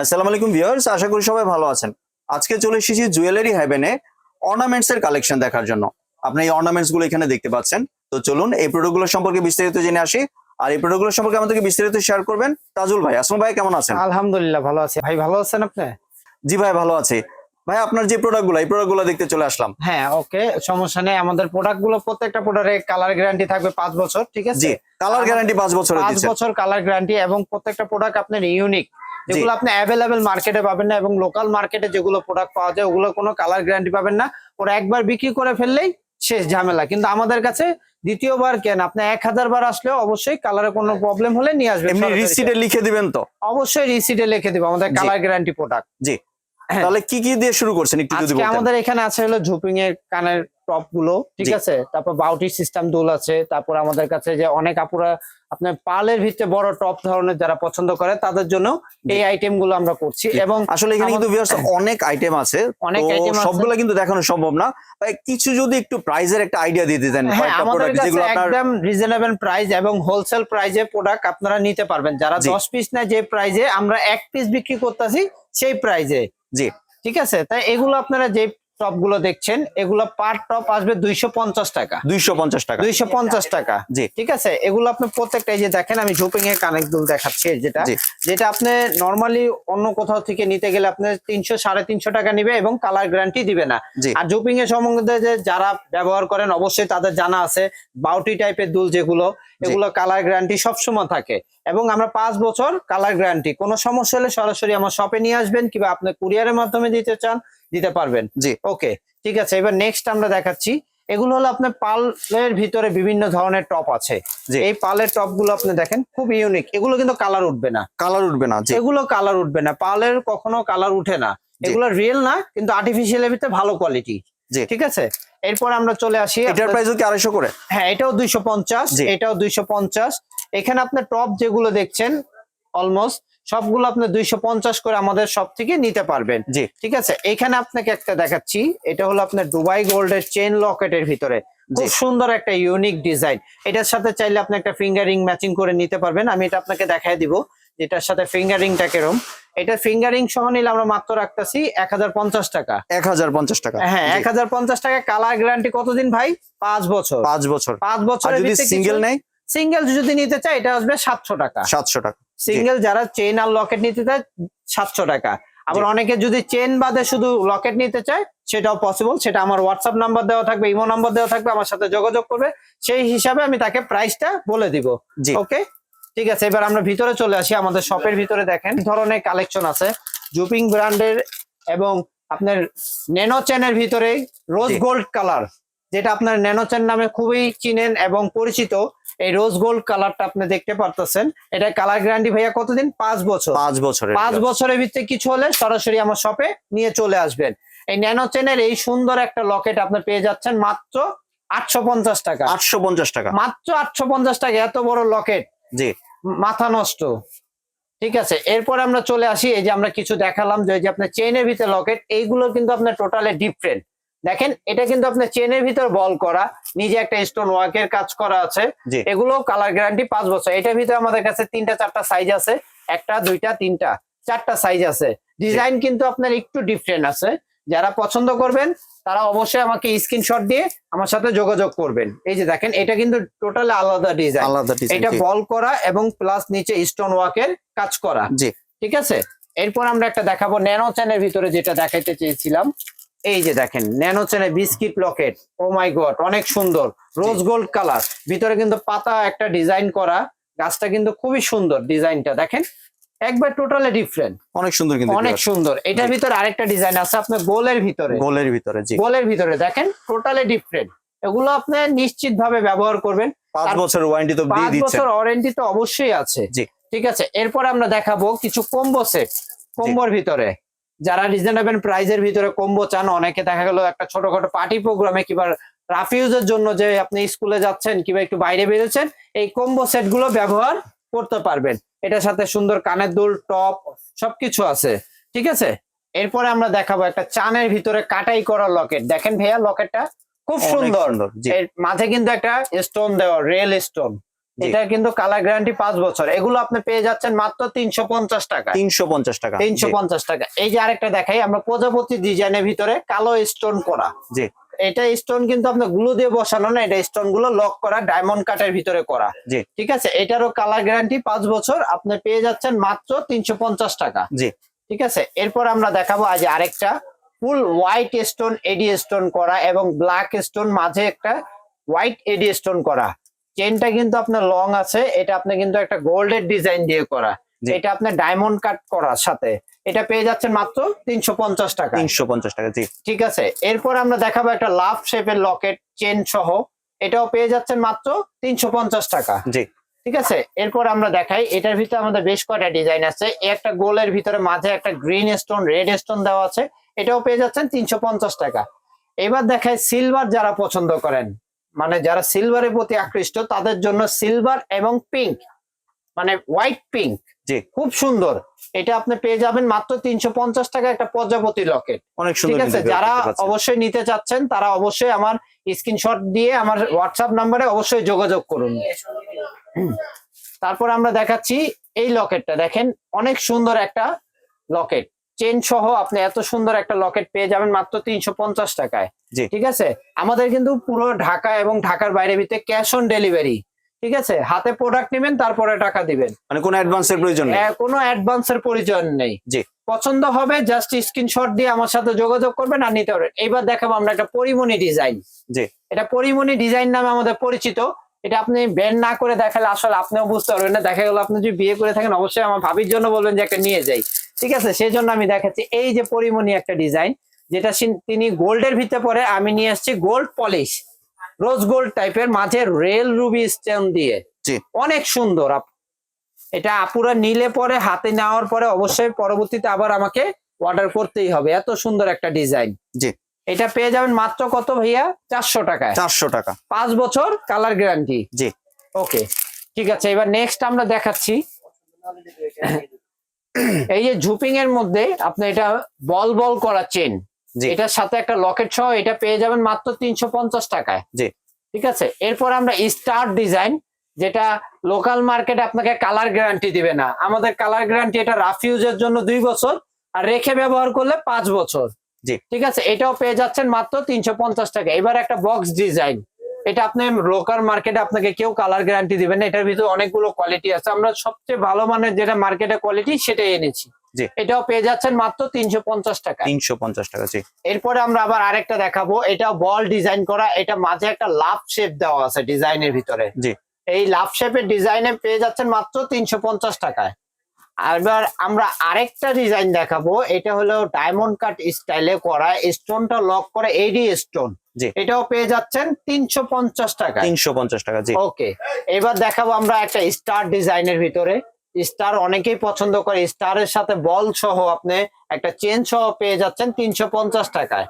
আসসালামু আলাইকুম ভিউয়ার্স আশা করি সবাই ভালো আছেন। আজকে চলে এসেছি জুয়েলারি হ্যাভেনে অর্নামেন্টস এর কালেকশন দেখার জন্য। আপনি এই অর্নামেন্টসগুলো এখানে দেখতে পাচ্ছেন। তো চলুন এই প্রোডাক্টগুলো সম্পর্কে বিস্তারিত জেনে আসি। আর এই প্রোডাক্টগুলো সম্পর্কে আমাদেরকে বিস্তারিত শেয়ার করবেন তাজুল ভাই। আসলাম ভাই কেমন আছেন? আলহামদুলিল্লাহ ভালো আছি। ভাই ভালো আছেন আপনি? জি ভাই ভালো আছি। ভাই আপনার যে প্রোডাক্টগুলো এই প্রোডাক্টগুলো দেখতে চলে আসলাম। হ্যাঁ ওকে সমস্যা নেই। আমাদের প্রোডাক্টগুলো প্রত্যেকটা প্রোডাক্টে কালার গ্যারান্টি থাকবে পাঁচ বছর ঠিক আছে? জি কালার গ্যারান্টি পাঁচ বছর পাঁচ বছর কালার গ্যারান্টি এবং প্রত্যেকটা প্রোডাক্ট আপনার ইউনিক। যেগুলো আপনি অ্যাভেলেবেল মার্কেটে পাবেন না এবং লোকাল মার্কেটে যেগুলো প্রোডাক্ট পাওয়া যায় ওগুলো কোনো কালার গ্যারান্টি পাবেন না। ওরা একবার বিক্রি করে ফেললেই শেষ ঝামেলা। কিন্তু আমাদের কাছে দ্বিতীয়বার কেন? আপনি এক হাজার বার আসলেও অবশ্যই কালারে কোনো প্রবলেম হলে নিয়ে আসবেন রিসিটে লিখে দিবেন তো? অবশ্যই রিসিটে লিখে দিব আমাদের কালার গ্যারান্টি প্রোডাক্ট জি। তাহলে কি কি দিয়ে শুরু করছেন? একটু যদি বলতেন। আমাদের এখানে আছে হলো ঝুপিং এর কানের টপগুলো ঠিক আছে? তারপর বাউটি সিস্টেম দুল আছে তারপর আমাদের কাছে যে অনেক আপুরা আপনার পালের ভিতরে বড় টপ ধরনের যারা পছন্দ করে তাদের জন্য এই আইটেমগুলো আমরা করছি এবং আসলে এখানে কিন্তু ভিউয়ার্স অনেক আইটেম আছে অনেক আইটেম। সবগুলো কিন্তু দেখানো সম্ভব না। তাই কিছু যদি একটু প্রাইজের একটা আইডিয়া দিয়ে দিতেন হ্যাঁ আমাদের কাছে একদম রিজনেবল প্রাইস এবং হোলসেল প্রাইজে প্রোডাক্ট আপনারা নিতে পারবেন। যারা জি। দশ পিস নেয় যে প্রাইজে আমরা এক পিস বিক্রি করতেছি সেই প্রাইজে জি। ঠিক আছে? তাই এগুলো আপনারা যে টপগুলো দেখছেন এগুলো পার টপ আসবে দুইশো পঞ্চাশ টাকা। দুইশো পঞ্চাশ টাকা। দুইশো পঞ্চাশ টাকা। জি। ঠিক আছে? এগুলো আপনি প্রত্যেকটা এই যে দেখেন আমি ঝুপিং এর কানেক্ট দুল দেখাচ্ছি যেটা। যেটা আপনি নর্মালি অন্য কোথাও থেকে নিতে গেলে আপনি তিনশো সাড়ে তিনশো টাকা নিবে এবং কালার গ্যারান্টি দিবে না। আর জুপিং এর সম্বন্ধে যে যারা ব্যবহার করেন অবশ্যই তাদের জানা আছে বাউটি টাইপের দুল যেগুলো এগুলো কালার গ্যারান্টি সবসময় থাকে। এবং আমরা পাঁচ বছর কালার গ্যারান্টি কোনো সমস্যা হলে সরাসরি আমার শপে নিয়ে আসবেন কিংবা আপনি কুরিয়ারের মাধ্যমে দিতে চান দিতে পারবেন। জি। ওকে ঠিক আছে এবার নেক্সট আমরা দেখাচ্ছি। এগুলো হলো আপনার পালের ভিতরে বিভিন্ন ধরনের টপ আছে। জি। এই পালের টপগুলো আপনি দেখেন খুব ইউনিক এগুলো কিন্তু কালার উঠবে না। কালার উঠবে না এগুলো কালার উঠবে না। পালের কখনো কালার উঠে না। এগুলো রিয়েল না কিন্তু আর্টিফিশিয়াল এর ভিতরে ভালো কোয়ালিটি জি। ঠিক আছে? এরপর আমরা চলে আসি এটার প্রাইসও কি আড়াইশো করে? হ্যাঁ এটাও দুইশো পঞ্চাশ। এটাও দুইশো পঞ্চাশ। এখানে আপনার টপ যেগুলো দেখছেন অলমোস্ট সবগুলো আপনি দুইশো পঞ্চাশ করে আমাদের সব থেকে নিতে পারবেন। জি। ঠিক আছে? এখানে আপনাকে একটা দেখাচ্ছি এটা হলো আপনার দুবাই গোল্ডের চেন লকেটের ভিতরে। খুব সুন্দর একটা ইউনিক ডিজাইন এটার সাথে চাইলে আপনি একটা ফিঙ্গারিং ম্যাচিং করে নিতে পারবেন। আমি এটা আপনাকে দেখাই দিব এটার সাথে ফিঙ্গারিংটা কেরম। এটা ফিঙ্গারিং সহ নিলে আমরা মাত্র রাখতেছি এক হাজার পঞ্চাশ টাকা। এক হাজার পঞ্চাশ টাকা। হ্যাঁ এক হাজার পঞ্চাশ টাকা কালার গ্যারান্টি কতদিন ভাই? পাঁচ বছর। পাঁচ বছর। পাঁচ বছর যদি সিঙ্গেল নেই? সিঙ্গেল যদি নিতে চায় এটা আসবে সাতশো টাকা। সাতশো টাকা। সিঙ্গেল যারা চেন আর লকেট নিতে চায় সাতশো টাকা। আবার অনেকে যদি চেন বাদে শুধু লকেট নিতে চায় সেটাও পসিবল সেটা আমার হোয়াটসঅ্যাপ নাম্বার দেওয়া থাকবে ইমো নাম্বার দেওয়া থাকবে আমার সাথে যোগাযোগ করবে। সেই হিসাবে আমি তাকে প্রাইসটা বলে দিব। জি। ওকে ঠিক আছে এবার আমরা ভিতরে চলে আসি আমাদের শপের ভিতরে দেখেন। ধরনের কালেকশন আছে? জুপিং ব্র্যান্ডের এবং আপনার ন্যানো চেনের ভিতরে রোজ গোল্ড কালার যেটা আপনার ন্যানো চেন নামে খুবই চিনেন এবং পরিচিত। এই রোজ গোল্ড কালারটা আপনি দেখতে পারতেছেন। এটা কালার গ্যারান্টি ভাইয়া কতদিন? পাঁচ বছর। পাঁচ বছর পাঁচ বছরের ভিতরে কিছু হলে সরাসরি আমার শপে নিয়ে চলে আসবেন। এই ন্যানো চেনের এই সুন্দর একটা লকেট আপনি পেয়ে যাচ্ছেন মাত্র আটশো পঞ্চাশ টাকা। আটশো পঞ্চাশ টাকা। মাত্র আটশো পঞ্চাশ টাকা এত বড় লকেট জি। মাথা নষ্ট। ঠিক আছে? এরপর আমরা চলে আসি এই যে আমরা কিছু দেখালাম যে আপনার চেনের ভিতরে লকেট এইগুলো কিন্তু আপনার টোটালি ডিফারেন্ট দেখেন এটা কিন্তু আপনার চেনের ভিতর বল করা নিজে একটা স্টোন ওয়ার্কের কাজ করা আছে। এগুলো কালার গ্যারান্টি পাঁচ বছর। এটার ভিতরে আমাদের কাছে তিনটা চারটা সাইজ আছে। একটা দুইটা তিনটা চারটা সাইজ আছে। ডিজাইন কিন্তু আপনার একটু ডিফারেন্ট আছে। যারা পছন্দ করবেন তারা অবশ্যই আমাকে স্ক্রিনশট দিয়ে আমার সাথে যোগাযোগ করবেন। এই যে দেখেন এটা কিন্তু টোটালি আলাদা ডিজাইন আলাদা এটা বল করা এবং প্লাস নিচে স্টোন ওয়ার্কের কাজ করা। জি। ঠিক আছে? এরপর আমরা একটা দেখাবো ন্যানো চ্যানের ভিতরে যেটা দেখাইতে চেয়েছিলাম। এই যে দেখেন ন্যানো চ্যানের biscuit locket O my god অনেক সুন্দর। রোজ গোল্ড কালার ভিতরে কিন্তু পাতা একটা ডিজাইন করা। গাছটা কিন্তু খুবই সুন্দর ডিজাইনটা দেখেন? একবার টোটালি ডিফারেন্ট অনেক সুন্দর কিন্তু অনেক সুন্দর। এটার। ভিতরে আরেকটা ডিজাইন আছে আপনার গোলের ভিতরে। গোলের ভিতরে জি। গোলের ভিতরে দেখেন টোটালি ডিফারেন্ট এগুলো আপনি নিশ্চিত ভাবে ব্যবহার করবেন। পাঁচ বছর ওয়ারেন্টি তো দিয়ে পাঁচ দিচ্ছেন। বছর ওয়ারেন্টি তো অবশ্যই আছে। জি। ঠিক আছে এরপর আমরা দেখাবো কিছু কম্বো সেট কম্বোর ভিতরে। যারা রিজনেবল প্রাইজের ভিতরে কম্বো চান অনেকে দেখা গেল একটা ছোটখাটো পার্টি প্রোগ্রামে কিংবা রাফ ইউজের জন্য যে আপনি স্কুলে যাচ্ছেন কিংবা একটু বাইরে বেরোচ্ছেন এই কম্বো সেটগুলো ব্যবহার করতে পারবেন। এটার সাথে সুন্দর কানের দুল টপ সবকিছু আছে। ঠিক আছে? এরপরে আমরা দেখাবো একটা চানের ভিতরে কাটাই করা লকেট। দেখেন ভাইয়া লকেটটা খুব সুন্দর। মাঝে কিন্তু একটা স্টোন দেওয়া রিয়েল স্টোন এটা কিন্তু কালার গ্যারান্টি পাঁচ বছর। এগুলো আপনি পেয়ে যাচ্ছেন মাত্র তিনশো পঞ্চাশ টাকা তিনশো পঞ্চাশ টাকা তিনশো পঞ্চাশ টাকা। এই যে আরেকটা দেখাই আমরা প্রজাপতি ডিজাইনের ভিতরে কালো স্টোন করা। জি। এটা স্টোন কিন্তু আপনারগুলো দিয়ে বসানো না এটা স্টোনগুলো লক করা ডায়মন্ড কাটের ভিতরে করা। জি। ঠিক আছে? এটারও কালার গ্যারান্টি পাঁচ বছর আপনি পেয়ে যাচ্ছেন মাত্র তিনশো পঞ্চাশ টাকা। জি। ঠিক আছে? এরপর আমরা দেখাবো আজ আরেকটা full white stone AD stone করা এবং ব্ল্যাক স্টোন মাঝে একটা হোয়াইট এডি স্টোন করা। চেনটা কিন্তু আপনার লং আছে এটা আপনি কিন্তু একটা গোল্ডের ডিজাইন দিয়ে করা। এটা আপনার ডায়মন্ড কাট করার সাথে। এটা পেয়ে যাচ্ছেন মাত্র তিনশো পঞ্চাশ টাকা। তিনশো পঞ্চাশ টাকা জি। ঠিক আছে এরপর আমরা দেখাবো একটা লাভ শেপের লকেট চেন সহ। এটাও পেয়ে যাচ্ছেন মাত্র তিনশো পঞ্চাশ টাকা। জি। ঠিক আছে এরপর আমরা দেখাই এটার ভিতরে আমাদের বেশ কয়টা ডিজাইন আছে। একটা গোলের ভিতরে মাঝে একটা গ্রিন স্টোন রেড স্টোন দেওয়া আছে। এটাও পেয়ে যাচ্ছেন তিনশো পঞ্চাশ টাকা। এবার দেখাই সিলভার যারা পছন্দ করেন। মানে যারা সিলভারের প্রতি আকৃষ্ট তাদের জন্য সিলভার এবং পিঙ্ক মানে হোয়াইট পিঙ্ক। জি। খুব সুন্দর। এটা আপনি পেয়ে যাবেন মাত্র তিনশো পঞ্চাশ টাকা একটা প্রজাপতি লকেট। অনেক সুন্দর ঠিক আছে? যারা অবশ্যই নিতে চাচ্ছেন তারা অবশ্যই আমার স্ক্রিনশট দিয়ে আমার হোয়াটসঅ্যাপ নাম্বারে অবশ্যই যোগাযোগ করুন। তারপর আমরা দেখাচ্ছি এই লকেটটা। দেখেন অনেক সুন্দর একটা লকেট। চেন সহ আপনি এত সুন্দর একটা লকেট পেয়ে যাবেন মাত্র তিনশো পঞ্চাশ টাকায়। ঠিক আছে? আমাদের কিন্তু পুরো ঢাকা এবং ঢাকার বাইরে ভিতরে ক্যাশ অন ডেলিভারি। ঠিক আছে? হাতে প্রোডাক্ট নেবেন তারপরে টাকা দিবেন। মানে কোনো অ্যাডভান্সের প্রয়োজন নেই? আহ, কোনো অ্যাডভান্সের প্রয়োজন নেই। জি। পছন্দ হবে জাস্ট স্ক্রিনশট দিয়ে আমার সাথে যোগাযোগ করবেন আর নিতে পারবেন। এবার দেখাবো আমরা একটা পরিমণি ডিজাইন জি। এটা পরিমণি ডিজাইন নামে আমাদের পরিচিত। এটা আপনি বের না করে দেখালে আসলে আপনিও বুঝতে পারবেন না। দেখা গেল আপনি যদি বিয়ে করে থাকেন অবশ্যই আমার ভাবির জন্য বলবেন যে একটা নিয়ে যাই। ঠিক আছে? সেই জন্য আমি দেখাচ্ছি এই যে পরিমণি একটা ডিজাইন যেটা তিনি গোল্ডের ভিতরে পরে আমি নিয়ে আসছি গোল্ড পলিশ রোজ গোল্ড টাইপের মাঝে রেল রুবি স্টোন দিয়ে। অনেক সুন্দর। এটা আপুরা নিলে পরে হাতে নেওয়ার পরে অবশ্যই পরবর্তীতে আবার আমাকে অর্ডার করতেই হবে। এত সুন্দর একটা ডিজাইন জি। এটা পেয়ে যাবেন মাত্র কত ভাইয়া? চারশো টাকায়। চারশো টাকা। পাঁচ বছর কালার গ্যারান্টি জি। ওকে ঠিক আছে এবার নেক্সট আমরা দেখাচ্ছি। এই যে ঝুপিং এর মধ্যে আপনি এটা বল বল করা চেন এটার সাথে একটা লকেট সহ এটা পেয়ে যাবেন মাত্র তিনশো পঞ্চাশ টাকায়। জি। ঠিক আছে? এরপর আমরা স্টার ডিজাইন যেটা লোকাল মার্কেট আপনাকে কালার গ্যারান্টি দিবে না। আমাদের কালার গ্যারান্টি এটা রাফ ইউজের জন্য দুই বছর আর রেখে ব্যবহার করলে পাঁচ বছর। জি। ঠিক আছে? এটাও পেয়ে যাচ্ছেন মাত্র তিনশো পঞ্চাশ টাকা এবার একটা বক্স ডিজাইন। এটা আপনি লোকাল মার্কেটে আপনাকে কেউ কালার গ্যারান্টি দিবেন না। এটার ভিতরে অনেকগুলো কোয়ালিটি আছে। আমরা সবচেয়ে ভালো মানের যেটা মার্কেটে কোয়ালিটি সেটাই এনেছি। জি। এটাও পেয়ে যাচ্ছেন মাত্র তিনশো পঞ্চাশ টাকা তিনশো পঞ্চাশ টাকা জি। এরপরে আমরা আবার আরেকটা দেখাবো এটা বল ডিজাইন করা এটা মাঝে একটা লাভ শেপ দেওয়া আছে ডিজাইনের ভিতরে। জি। এই লাভ শেপের ডিজাইনে পেয়ে যাচ্ছেন মাত্র তিনশো পঞ্চাশ টাকায়। আর এবার আমরা আরেকটা ডিজাইন দেখাবো এটা হলো ডায়মন্ড কাট স্টাইলে করা স্টোনটা লক করে এডি স্টোন। এটাও পেয়ে যাচ্ছেন তিনশো পঞ্চাশ টাকা তিনশো পঞ্চাশ টাকা জি। ওকে এবার দেখাবো আমরা একটা স্টার ডিজাইনের ভিতরে। স্টার অনেকেই পছন্দ করে স্টারের সাথে বল সহ আপনি একটা চেন সহ পেয়ে যাচ্ছেন তিনশো পঞ্চাশ টাকায়।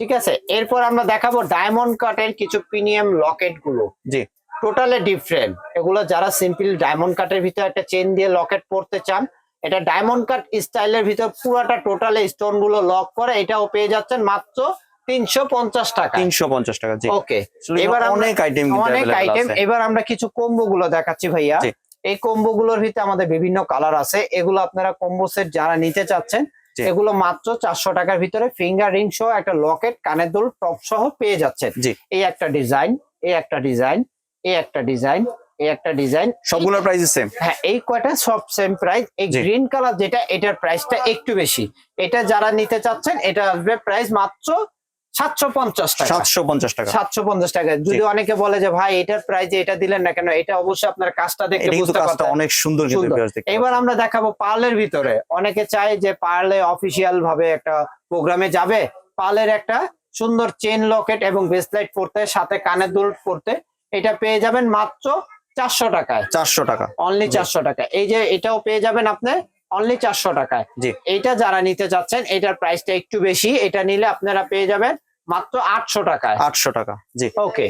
ঠিক আছে? এরপর আমরা দেখাবো ডায়মন্ড কাটের কিছু প্রিমিয়াম লকেটগুলো। জি। টোটালি ডিফারেন্ট এগুলো যারা সিম্পল ডায়মন্ড কাটের ভিতরে একটা চেন দিয়ে লকেট পড়তে চান এটা ডায়মন্ড কাট স্টাইলের ভিতর পুরাটা টোটালি স্টোনগুলো লক করে এটাও পেয়ে যাচ্ছেন মাত্র তিনশো পঞ্চাশ টাকা। তিনশো পঞ্চাশ টাকা ওকে এবার অনেক আইটেম অনেক আইটেম এবার আমরা কিছু কম্বো গুলো দেখাচ্ছি ভাইয়া। এই কম্বো গুলোর ভিতরে আমাদের বিভিন্ন কালার আছে। এগুলো আপনারা কম্বো সেট যারা নিতে চাচ্ছেন এগুলো মাত্র চারশো টাকার ভিতরে ফিঙ্গার রিং সহ একটা লকেট কানের দুল টপ সহ পেয়ে যাচ্ছেন। এই একটা ডিজাইন এই একটা ডিজাইন এই একটা ডিজাইন এই একটা ডিজাইন। সবগুলোর প্রাইস সেম হ্যাঁ এই কয়টা সব সেম প্রাইস এই। গ্রিন কালার যেটা এটার প্রাইসটা একটু বেশি। এটা যারা নিতে চাচ্ছেন এটা আসবে প্রাইস মাত্র সাতশো পঞ্চাশ টাকা। সাতশো পঞ্চাশ টাকা। সাতশো পঞ্চাশ টাকা। যদি অনেকে বলে যে ভাই এটার এটা দিলেন না কেন? এটা অবশ্যই আপনার কাজটা বুঝতে অনেক সুন্দর এবার আমরা দেখাবো পার্লের ভিতরে। অনেকে চায় যে পার্লে অফিসিয়াল ভাবে একটা প্রোগ্রামে যাবে। পার্লের একটা সুন্দর চেন লকেট এবং ব্রেসলাইট পরতে সাথে কানের দুল পরতে এটা পেয়ে যাবেন মাত্র চারশো টাকায়। চারশো টাকা। অনলি চারশো টাকা এই যে এটাও পেয়ে যাবেন আপনি অনলি চারশো টাকায়। জি। এইটা যারা নিতে চাচ্ছেন এটার প্রাইসটা একটু বেশি। এটা নিলে আপনারা পেয়ে যাবেন মাত্র আটশো টাকায়। আটশো টাকা জি। ওকে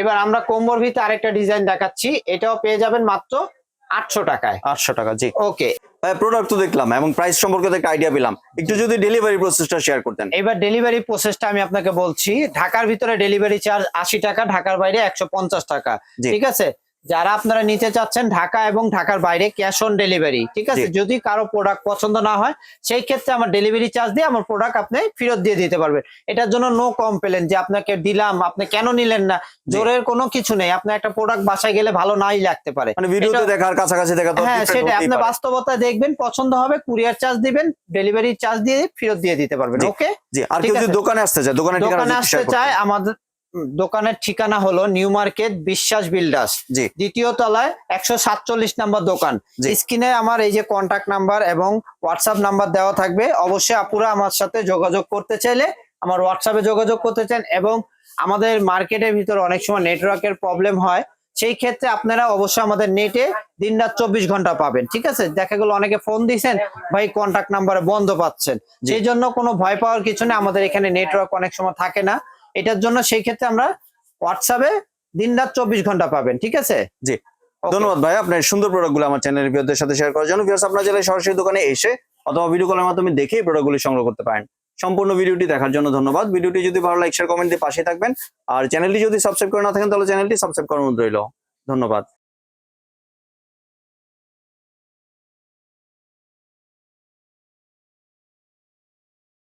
এবার আমরা কোম্বর ভিতরে আরেকটা ডিজাইন দেখাচ্ছি। এটাও পেয়ে যাবেন মাত্র আটশো টাকায়। আটশো টাকা জি। ওকে প্রোডাক্ট তো দেখলাম এবং প্রাইস সম্পর্কে একটা আইডিয়া পেলাম। একটু যদি ডেলিভারি প্রসেসটা শেয়ার করতেন। এবার ডেলিভারি প্রসেসটা আমি আপনাকে বলছি। ঢাকার ভিতরে ডেলিভারি চার্জ আশি টাকা ঢাকার বাইরে একশো পঞ্চাশ টাকা। ঠিক আছে? যারা আপনারা নিতে চাচ্ছেন ঢাকা এবং ঢাকার বাইরে ক্যাশ অন ডেলিভারি ঠিক আছে? যদি কারও প্রোডাক্ট পছন্দ না হয় সেই ক্ষেত্রে আমার ডেলিভারি চার্জ দিয়ে আমার প্রোডাক্ট আপনি ফেরত দিয়ে দিতে পারবেন। এটার জন্য নো কমপ্লেন যে আপনাকে দিলাম আপনি কেন নিলেন না? জোরের কোনো কিছু নেই। আপনার একটা প্রোডাক্ট বাসায় গেলে ভালো নাই লাগতে পারে। মানে ভিডিওতে দেখার কাছাকাছি দেখা তো হ্যাঁ সেটা আপনি পারে। বাস্তবতায় দেখবেন পছন্দ হবে কুরিয়ার চার্জ দিবেন ডেলিভারি চার্জ দিয়ে ফেরত দিয়ে দিতে পারবেন। ওকে জি। আর কেউ যদি দোকানে আসতে চায় দোকানে আসতে চায়। আমাদের দোকানের ঠিকানা হলো নিউ মার্কেট বিশ্বাস বিল্ডার্স। জি। দ্বিতীয় তলায় একশো সাতচল্লিশ নাম্বার দোকান। স্ক্রিনে আমার এই যে কন্টাক্ট নাম্বার এবং হোয়াটসঅ্যাপ নাম্বার দেওয়া থাকবে অবশ্যই আপুরা আমার সাথে যোগাযোগ করতে চাইলে আমার হোয়াটসঅ্যাপে যোগাযোগ করতে চান এবং আমাদের মার্কেটের ভিতরে অনেক সময় নেটওয়ার্কের প্রবলেম হয় সেই ক্ষেত্রে আপনারা অবশ্যই আমাদের নেটে দিন রাত চব্বিশ ঘণ্টা পাবেন ঠিক আছে? দেখা গেলো অনেকে ফোন দিয়েছেন ভাই কন্টাক্ট নাম্বারে বন্ধ পাচ্ছেন। সেই জন্য কোনো ভয় পাওয়ার কিছু না আমাদের এখানে নেটওয়ার্ক অনেক সময় থাকে না। এটার জন্য সেই ক্ষেত্রে আমরা হোয়াটসঅ্যাপে দিন রাত চব্বিশ ঘণ্টা পাবেন ঠিক আছে? জি। ধন্যবাদ ভাই আপনার সুন্দর প্রোডাক্টগুলো আমার চ্যানেলের ভিউদের সাথে শেয়ার করার জন্য। ভিউয়ার্স আপনার জেলায় সরাসরি দোকানে এসে অথবা ভিডিও কলের মাধ্যমে দেখে প্রোডাক্টগুলি সংগ্রহ করতে পারেন। সম্পূর্ণ ভিডিওটি দেখার জন্য ধন্যবাদ। ভিডিওটি যদি ভালো লাইক শেয়ার কমেন্ট দিয়ে পাশে থাকবেন। আর চ্যানেলটি যদি সাবস্ক্রাইব করে না থাকেন তাহলে চ্যানেলটি সাবস্ক্রাইব করার মধ্যে রইল। ধন্যবাদ।